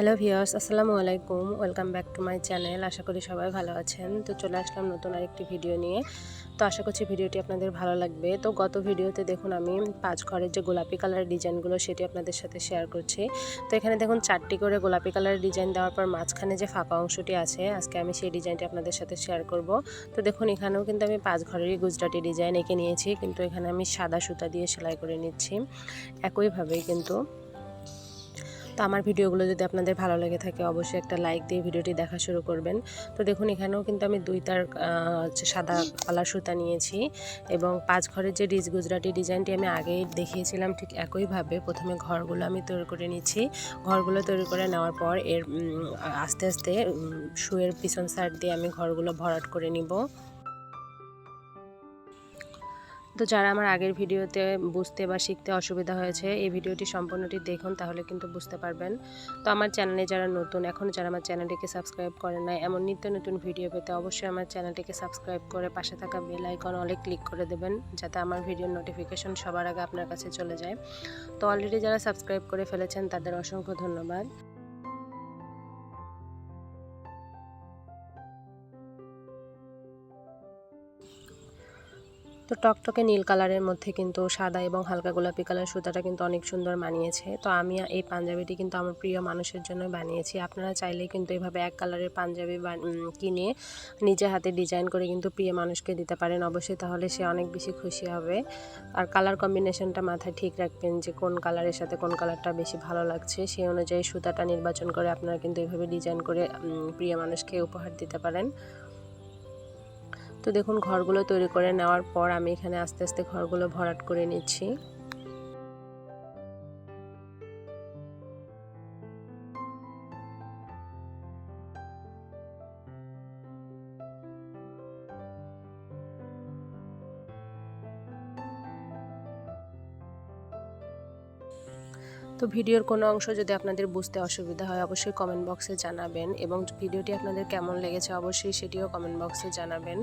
Hello views আসসালামু আলাইকুম। Welcome back to my channel. আশা করি সবাই ভালো আছেন। তো চলে আসলাম নতুন আরেকটি ভিডিও নিয়ে। তো আশা করছি ভিডিওটি আপনাদের ভালো লাগবে। তো গত ভিডিওতে দেখুন আমি পাঁচ ঘরের যে গোলাপি কালারের ডিজাইনগুলো, সেটি আপনাদের সাথে শেয়ার করছি। তো এখানে দেখুন চারটি করে গোলাপি কালারের ডিজাইন দেওয়ার পর মাঝখানে যে ফাঁকা অংশটি আছে, আজকে আমি সেই ডিজাইনটি আপনাদের সাথে শেয়ার করব। তো দেখুন এখানেও কিন্তু আমি পাঁচ ঘরেরই গুজরাটি ডিজাইন এঁকে নিয়েছি, কিন্তু এখানে আমি সাদা সুতা দিয়ে সেলাই করে নিচ্ছি। একইভাবেই কিন্তু তো আমার ভিডিওগুলো যদি আপনাদের ভালো লেগে থাকে, অবশ্যই একটা লাইক দিয়ে ভিডিওটি দেখা শুরু করবেন। তো দেখুন, এখানেও কিন্তু আমি দুই তার সাদা কালার সুতা নিয়েছি এবং পাঁচ ঘরের যে ডিজ, গুজরাটি ডিজাইনটি আমি আগেই দেখিয়েছিলাম ঠিক একইভাবে। প্রথমে ঘরগুলো আমি তৈরি করে নিচ্ছি। ঘরগুলো তৈরি করে নেওয়ার পর এর আস্তে আস্তে শুয়ের পিছন সাইড দিয়ে আমি ঘরগুলো ভরাট করে নিব। তো যারা আমার আগের ভিডিওতে বুঝতে বা শিখতে অসুবিধা হয়েছে, এই ভিডিওটি সম্পূর্ণটি দেখুন তাহলে কিন্তু বুঝতে পারবেন। তো আমার চ্যানেলে যারা নতুন এখন যারা আমার চ্যানেলটিকে সাবস্ক্রাইব করে নাই, এমন নিত্য নতুন ভিডিও পেতে অবশ্যই আমার চ্যানেলটিকে সাবস্ক্রাইব করে পাশে থাকা বেল আইকন অলে ক্লিক করে দেবেন, যাতে আমার ভিডিওর নোটিফিকেশন সবার আগে আপনার কাছে চলে যায়। তো অলরেডি যারা সাবস্ক্রাইব করে ফেলেছেন, তাদের অসংখ্য ধন্যবাদ। তো টকটকে নীল কালারের মধ্যে কিন্তু সাদা এবং হালকা গোলাপি কালার সুতাটা কিন্তু অনেক সুন্দর মানিয়েছে। তো আমি এই পাঞ্জাবিটি কিন্তু আমার প্রিয় মানুষের জন্য বানিয়েছি। আপনারা চাইলে কিন্তু এভাবে এক কালারের পাঞ্জাবি কিনে নিজে হাতে ডিজাইন করে কিন্তু প্রিয় মানুষকে দিতে পারেন। অবশ্যই তাহলে সে অনেক বেশি খুশি হবে। আর কালার কম্বিনেশনটা মাথায় ঠিক রাখবেন যে কোন কালারের সাথে কোন কালারটা বেশি ভালো লাগছে। সেই অনুযায়ী সুতাটা নির্বাচন করে আপনারা কিন্তু এভাবে ডিজাইন করে প্রিয় মানুষকে উপহার দিতে পারেন। তো দেখুন, ঘরগুলো তৈরি করে নেওয়ার পর আমি এখানে আস্তে আস্তে ঘরগুলো ভরাট করে নিচ্ছি। তো ভিডিওর কোনো অংশ যদি আপনাদের বুঝতে অসুবিধা হয়, অবশ্যই কমেন্ট বক্সে জানাবেন এবং ভিডিওটি আপনাদের কেমন লেগেছে অবশ্যই সেটিও কমেন্ট বক্সে জানাবেন।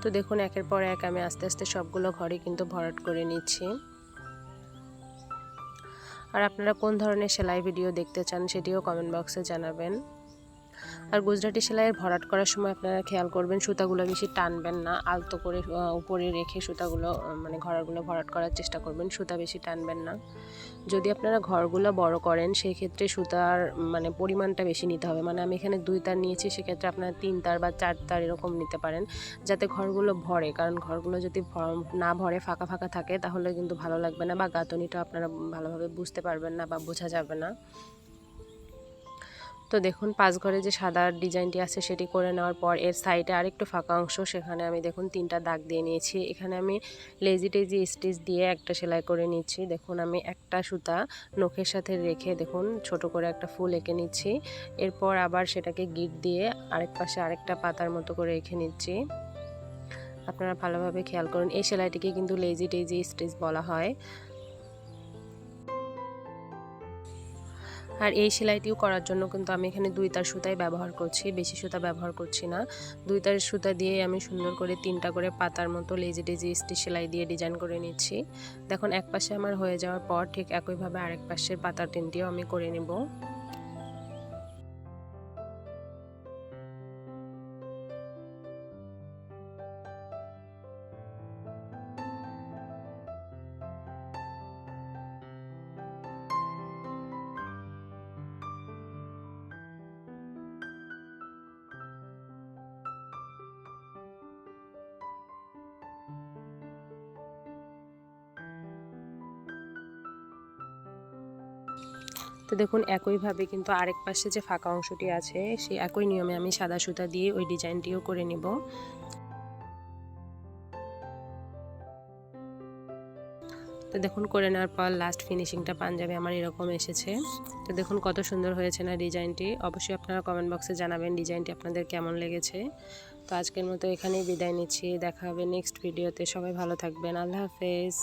তো দেখুন, একের পর এক আমি আস্তে আস্তে সবগুলো ঘরে কিন্তু ভরাট করে নিচ্ছি। আর আপনারা কোন ধরনের সেলাই ভিডিও দেখতে চান সেটিও কমেন্ট বক্সে জানাবেন। আর গুজরাটি সেলাইয়ের ভরাট করার সময় আপনারা খেয়াল করবেন, সুতাগুলো বেশি টানবেন না, আলতো করে উপরে রেখে সুতাগুলো মানে ঘরগুলো ভরাট করার চেষ্টা করবেন, সুতা বেশি টানবেন না। যদি আপনারা ঘরগুলো বড় করেন সেই ক্ষেত্রে সুতার মানে পরিমাণটা বেশি নিতে হবে। মানে আমি এখানে দুই তার নিয়েছি, সেক্ষেত্রে আপনারা তিন তার বা চার তার এরকম নিতে পারেন, যাতে ঘরগুলো ভরে। কারণ ঘরগুলো যদি না ভরে, ফাঁকা ফাঁকা থাকে, তাহলে কিন্তু ভালো লাগবে না বা গাঁথনিটা আপনারা ভালোভাবে বুঝতে পারবেন না বা বোঝা যাবে না। তো দেখুন, পাঁচ ঘরে যে সাদা ডিজাইনটি আছে সেটি করে নেওয়ার পর এর সাইডে আরেকটু ফাঁকা অংশ। সেখানে আমি দেখুন, তিনটা দাগ দিয়ে নিয়েছি। এখানে আমি লেজি টেজি স্টিচ দিয়ে একটা সেলাই করে নিচ্ছি। দেখুন, আমি একটা সুতা নখের সাথে রেখে দেখুন, ছোট করে একটা ফুল এঁকে নিচ্ছি। এরপর আবার সেটাকে গিট দিয়ে আরেক পাশে আরেকটা পাতার মতো করে রেখে নিচ্ছি। আপনারা ভালোভাবে খেয়াল করুন, এই সেলাইটিকে কিন্তু লেজি টেজি স্টিচ বলা হয়। আর এই সেলাইটিও করার জন্য কিন্তু আমি এখানে দুই তার সুতাই ব্যবহার করছি, বেশি সুতা ব্যবহার করছি না। দুই তার সুতা দিয়ে আমি সুন্দর করে তিনটা করে পাতার মতো লেজি টেজি স্টি সেলাই দিয়ে ডিজাইন করে নিচ্ছি। দেখুন, এক পাশে আমার হয়ে যাওয়ার পর ঠিক একইভাবে আরেক পাশের পাতার তিনটিও আমি করে নেব। তো দেখুন, একইভাবে কিন্তু আরেক পাশে যে ফাঁকা অংশটি আছে, সেই একই নিয়মে আমি সাদা সুতা দিয়ে ওই ডিজাইনটিও করে নিব। তো দেখুন, করে নেওয়ার পর লাস্ট ফিনিশিংটা পাঞ্জাবি আমার এরকম এসেছে। তো দেখুন, কত সুন্দর হয়েছে না ডিজাইনটি। অবশ্যই আপনারা কমেন্ট বক্সে জানাবেন ডিজাইনটি আপনাদের কেমন লেগেছে। তো আজকের মতো এখানেই বিদায় নিচ্ছি। দেখা হবে নেক্সট ভিডিওতে সবাই ভালো থাকবেন। আল্লাহ হাফেজ।